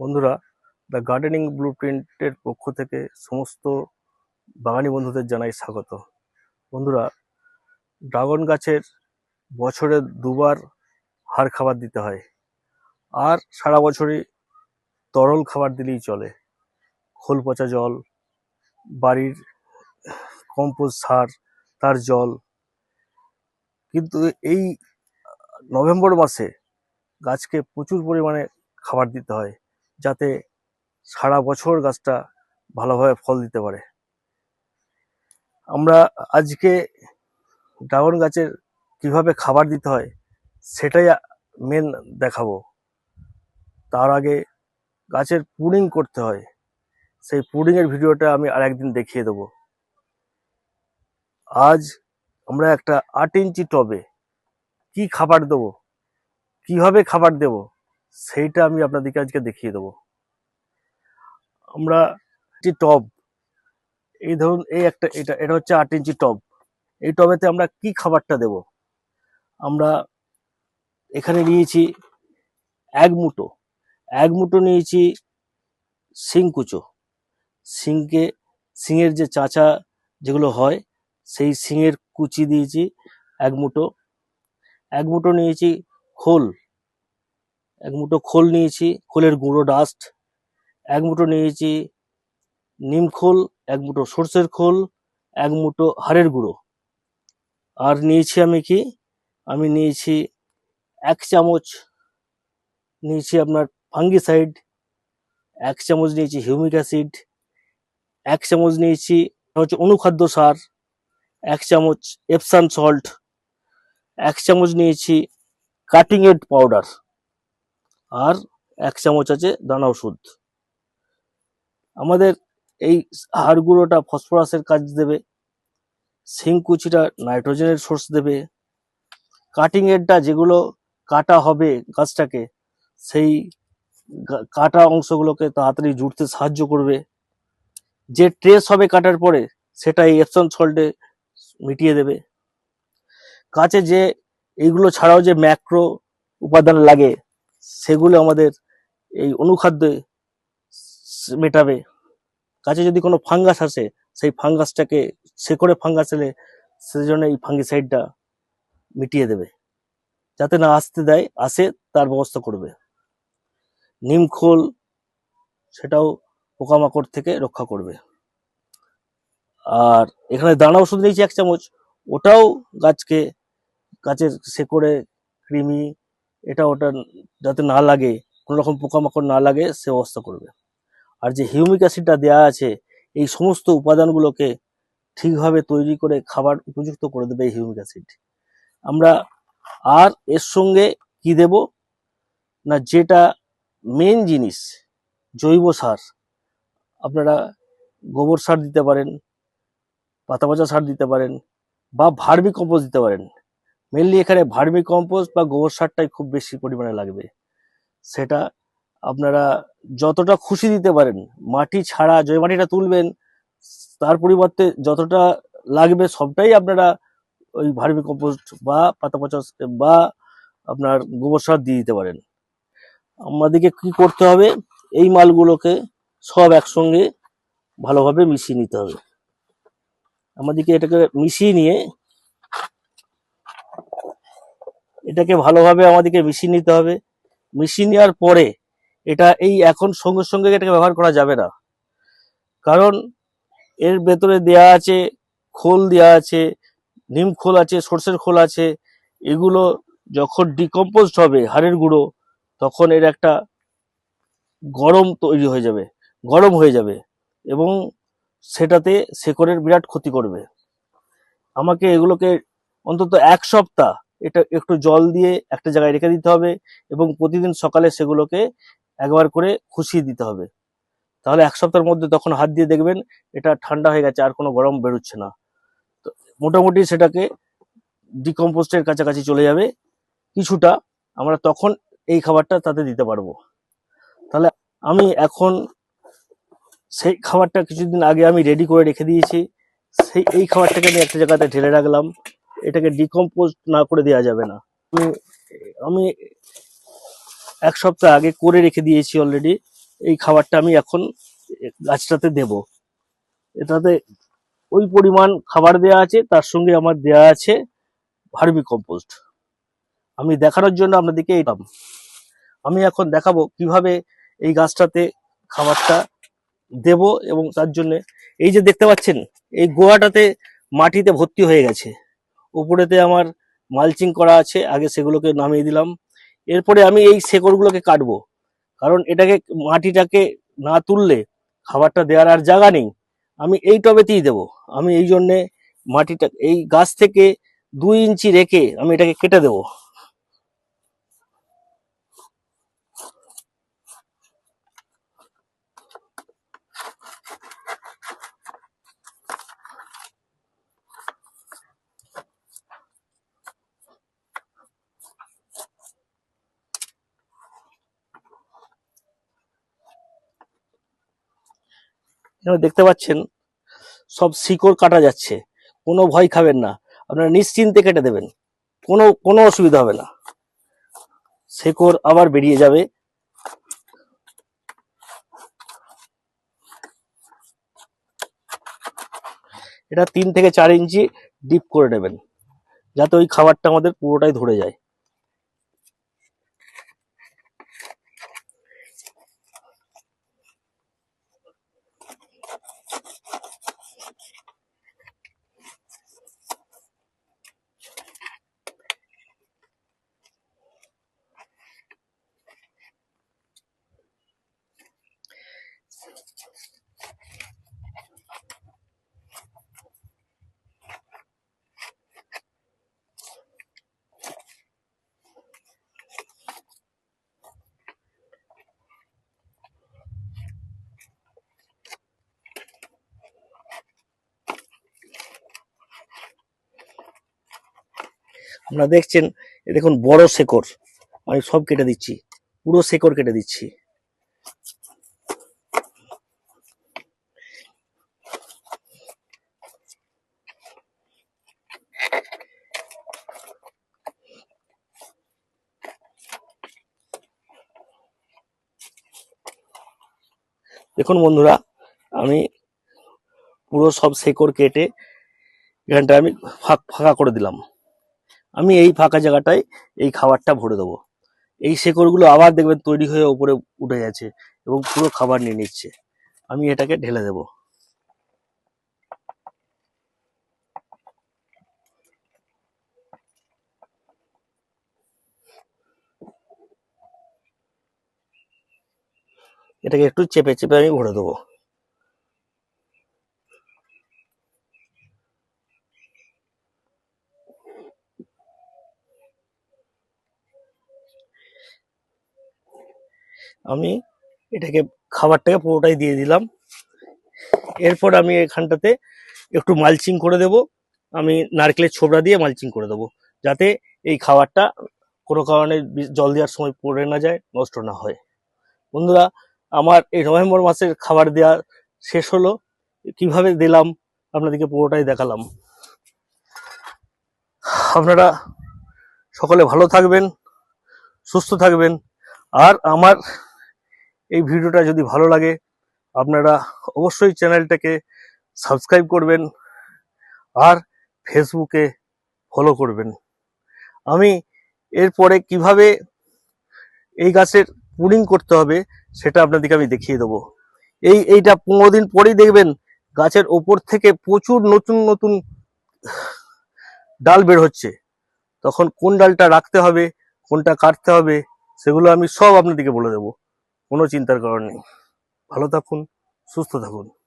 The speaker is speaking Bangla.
বন্ধুরা দ্য গার্ডেনিং ব্লু প্রিন্টের পক্ষ থেকে সমস্ত বাগানি বন্ধুদের জানাই স্বাগত। বন্ধুরা, ড্রাগন গাছের বছরে দুবার হাড় খাবার দিতে হয়, আর সারা বছরই তরল খাবার দিলেই চলে। খোল পচা জল, বাড়ির কম্পোস্ট সার, তার জল। কিন্তু এই নভেম্বর মাসে গাছকে প্রচুর পরিমাণে খাবার দিতে হয়। যাতে সারা বছর গাছটা ভালোভাবে ফল দিতে পারে। আমরা আজকে ড্রাগন গাছের কীভাবে খাবার দিতে হয় সেটাই মেন দেখাবো। তার আগে গাছের পুডিং করতে হয়। সেই পুডিংয়ের ভিডিওটা আমি আরেকদিন দেখিয়ে দেবো। আজ আমরা একটা আট ইঞ্চি টবে কি খাবার দেবো? কীভাবে খাবার দেবো? সেইটা আমি আপনাদেরকে আজকে দেখিয়ে দেবো। আমরা যে টব, এই ধরুন, এই একটা, এটা এটা হচ্ছে আট ইঞ্চি টব। এই টবেতে আমরা কি খাবারটা দেব? আমরা এখানে নিয়েছি এক মুঠো এক মুঠো নিয়েছি শিংকুচো শিংকে, শিঙের যে চাচা যেগুলো হয়, সেই শিঙের কুচি দিয়েছি এক মুটো এক মুঠো নিয়েছি খোল এক মুঠো খোল নিয়েছি, খোলের গুঁড়ো ডাস্ট এক মুঠো নিয়েছি নিম খোল, এক মুঠো সর্ষের খোল, এক মুঠো হাড়ের গুঁড়ো। আর নিয়েছি আমি কি? আমি নিয়েছি এক চামচ, নিয়েছি আপনার ফাঙ্গিসাইড এক চামচ নিয়েছি হিউমিক অ্যাসিড এক চামচ নিয়েছি হচ্ছে অনুখাদ্য সার, এক চামচ এপসান সল্ট এক চামচ নিয়েছি কাটিং এড পাউডার আর এক চামচ আছে দানা ওষুধ। আমাদের এই হাড় গুঁড়োটা ফসফরাসের কাজ দেবে শিংকুচিটা নাইট্রোজেনের সোর্স দেবে। কাটিং এডটা যেগুলো কাটা হবে গাছটাকে, সেই কাটা অংশগুলোকে তাড়াতাড়ি জুড়তে সাহায্য করবে। যে ট্রেস হবে কাটার পরে সেটা এই এপসন সল্টে মিটিয়ে দেবে। গাছে যে, এইগুলো ছাড়াও যে ম্যাক্রো উপাদান লাগে সেগুলো আমাদের এই অনুখাদ্যে মেটাবে। গাছে যদি কোনো ফাঙ্গাস আসে, সেই ফাঙ্গাসটাকে শেকড়ে ফাঙ্গাস এলে সেই জন্য এই ফাঙ্গিসাইডটা মিটিয়ে দেবে। যাতে না আসতে দেয়, আসে তার ব্যবস্থা করবে। নিমখোল সেটাও পোকামাকড় থেকে রক্ষা করবে। আর এখানে দানা ওষুধ নিয়েছি এক চামচ, ওটাও গাছকে, গাছের শেকড়ে, কৃমি এটা ওটা যাতে না লাগে, কোনো রকম পোকামাকড় না লাগে, সে ব্যবস্থা করবে। আর যে হিউমিক অ্যাসিডটা দেওয়া আছে, এই সমস্ত উপাদানগুলোকে ঠিকভাবে তৈরি করে খাবার উপযুক্ত করে দেবে এই হিউমিক অ্যাসিড। আমরা আর এর সঙ্গে কি দেব? না, যেটা মেন জিনিস, জৈব সার। আপনারা গোবর সার দিতে পারেন পাতা পচা সার দিতে পারেন, বা ভার্মি কম্পোস্ট দিতে পারেন। মেনলি এখানে ভার্মি কম্পোস্ট বা গোবর সারটাই খুব বেশি পরিমাণে লাগবে। সেটা আপনারা যতটা খুশি দিতে পারেন, মাটি ছাড়া যে মাটিটা তুলবেন, তার পরিবর্তে যতটা লাগবে সবটাই আপনারা ওই ভার্মি কম্পোস্ট বা পাতা পচা বা আপনার গোবর সার দিয়ে দিতে পারেন। আমাদেরকে কি করতে হবে? এই মালগুলোকে সব একসঙ্গে ভালোভাবে মিশিয়ে নিতে হবে। আমাদেরকে এটাকে মিশিয়ে নিয়ে এটাকে ভালোভাবে আমাদেরকে মিশিয়ে নিতে হবে। মিশিয়ে নেওয়ার পরে এটা এই এখন সঙ্গে সঙ্গে এটাকে ব্যবহার করা যাবে না। কারণ এর ভেতরে দেয়া আছে, খোল দেয়া আছে, নিম খোল আছে, সর্ষের খোল আছে। এগুলো যখন ডিকম্পোজড হবে হাড়ের গুঁড়ো, তখন এর একটা গরম তৈরি হয়ে যাবে, গরম হয়ে যাবে এবং সেটাতে শেকড়ের বিরাট ক্ষতি করবে। আমাকে এগুলোকে অন্তত এক সপ্তাহ এটা একটু জল দিয়ে একটা জায়গায় রেখে দিতে হবে এবং প্রতিদিন সকালে সেগুলোকে একবার করে খুশিয়ে দিতে হবে। তাহলে এক সপ্তাহের মধ্যে তখন হাত দিয়ে দেখবেন এটা ঠান্ডা হয়ে গেছে, আর কোনো গরম বেরোচ্ছে না। তো মোটামুটি সেটাকে ডিকম্পোস্টের কাছাকাছি চলে যাবে। কিছুটা আমরা তখন এই খাবারটা তাতে দিতে পারব। তাহলে আমি এখন সেই খাবারটা কিছুদিন আগে আমি রেডি করে রেখে দিয়েছি। সেই, এই খাবারটাকে আমি একটা জায়গাতে ঢেলে রাখলাম। এটাকে ডিকম্পোজ না করে দেওয়া যাবে না। আমি এক সপ্তাহ আগে করে রেখে দিয়েছি অলরেডি এই খাবারটা আমি এখন গাছটাতে দেব। এটাতে ওই পরিমাণ খাবার দেওয়া আছে, তার সঙ্গে আমার দেওয়া আছে ভার্মি কম্পোস্ট আমি দেখানোর জন্য আপনাদেরকে এলাম আমি এখন দেখাবো কীভাবে এই গাছটাতে খাবারটা দেব এবং তার জন্য এই যে দেখতে পাচ্ছেন, এই গোয়াটাতে মাটিতে ভর্তি হয়ে গেছে। উপরেতে আমার মালচিং করা আছে, আগে সেগুলোকে নামিয়ে দিলাম। এরপরে আমি এই শেকড়গুলোকে কাটবো। কারণ এটাকে মাটিটাকে না তুললে খাবারটা দেওয়ার আর জায়গা নেই। আমি এই টবেতেই দেব। আমি এই জন্যে মাটিটা, এই গাছ থেকে দুই ইঞ্চি রেখে আমি এটাকে কেটে দেবো। এখানে দেখতে পাচ্ছেন, সব শিকড় কাটা যাচ্ছে। কোনো ভয় খাবেন না। আপনারা নিশ্চিন্তে কেটে দেবেন। কোনো কোনো অসুবিধা হবে না। শেকড় আবার বেরিয়ে যাবে। এটা তিন থেকে চার ইঞ্চি ডিপ করে নেবেন। যাতে ওই খাবারটা আমাদের পুরোটাই ধরে যায়। আপনারা দেখছেন দেখুন বড় শেকড়। আমি সব কেটে দিচ্ছি, পুরো শেকড় কেটে দিচ্ছি। দেখুন বন্ধুরা, আমি পুরো সব শেকড় কেটে এখানটা আমি ফাঁক, ফাঁকা করে দিলাম। আমি এই ফাঁকা জায়গাটায় এই খাবারটা ভরে দেবো। এই শেকড়গুলো আবার দেখবেন তৈরি হয়ে উপরে উঠে গেছে এবং পুরো খাবার নিয়ে নিচ্ছে। আমি এটাকে ঢেলে দেব। এটাকে একটু চেপে চেপে আমি ভরে দেবো। আমি এটাকে খাবারটাকে পুরোটাই দিয়ে দিলাম। এরপর আমি এখানটাতে একটু মালচিং করে দেব। আমি নারকেলের ছোবড়া দিয়ে মালচিং করে দেবো, যাতে এই খাবারটা কোনো কারণে জল দেওয়ার সময় পড়ে না যায়, নষ্ট না হয়। বন্ধুরা, আমার এই নভেম্বর মাসের খাবার দেওয়া শেষ হলো। কীভাবে দিলাম, আপনাদেরকে পুরোটাই দেখালাম। আপনারা সকলে ভালো থাকবেন, সুস্থ থাকবেন। আর আমার এই ভিডিওটা যদি ভালো লাগে, আপনারা অবশ্যই চ্যানেলটাকে সাবস্ক্রাইব করবেন আর ফেসবুকে ফলো করবেন। আমি এরপরে কীভাবে এই গাছের পুডিং করতে হবে সেটা আপনাদেরকে আমি দেখিয়ে দেবো। এই, এইটা পনেরো দিন পরেই দেখবেন গাছের ওপর থেকে প্রচুর নতুন নতুন ডাল বের হচ্ছে। তখন কোন ডালটা রাখতে হবে, কোনটা কাটতে হবে, সেগুলো আমি সব আপনাদেরকে বলে দেবো। কোনো চিন্তার কারণ নেই। ভালো থাকুন সুস্থ থাকুন।